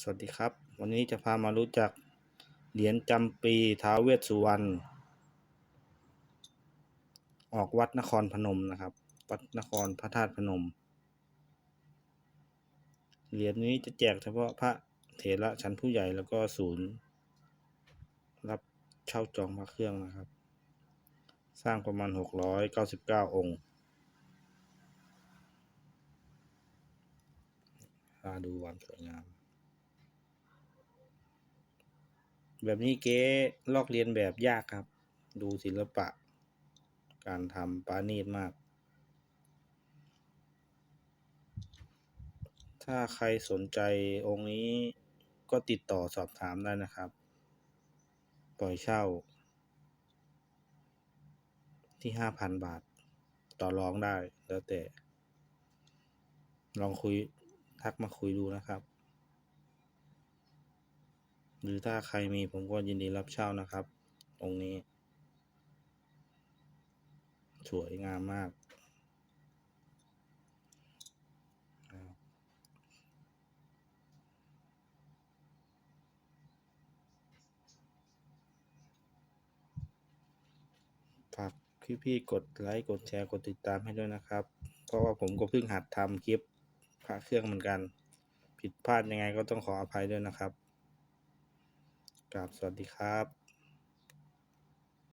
สวัสดีครับ วันนี้จะพามารู้จักเหรียญจำปีท้าวเวสสุวรรณออกวัดนครพนมนะครับ วัดนครพระธาตุพนม เหรียญนี้จะแจกเฉพาะพระเถระชั้นผู้ใหญ่แล้วก็ศูนย์ รับเช่าจองพระเครื่องนะครับ สร้างประมาณหกร้อยเก้าสิบเก้าองค์มาดูความสวยงาม แบบนี้เก๊ลอกเลียนแบบยากครับ ดูศิลปะ การทำปราณีตมาก ถ้าใครสนใจองค์นี้ก็ติดต่อสอบถามได้นะครับ ปล่อยเช่า ที่ห้าพันบาท ต่อรองได้แล้วแต่ ลองคุยทักมาคุยดูนะครับ หรือถ้าใครมีผมก็ยินดีรับเช่านะครับองค์นี้ สวยงามมาก ฝากพี่ๆกดไลค์ กดแชร์ กดติดตามให้ด้วยนะครับ เพราะว่าผมก็เพิ่งหัดทำคลิปพระเครื่องเหมือนกัน ผิดพลาดยังไงก็ต้องขออภัยด้วยนะครับ กราบสวัสดีครับ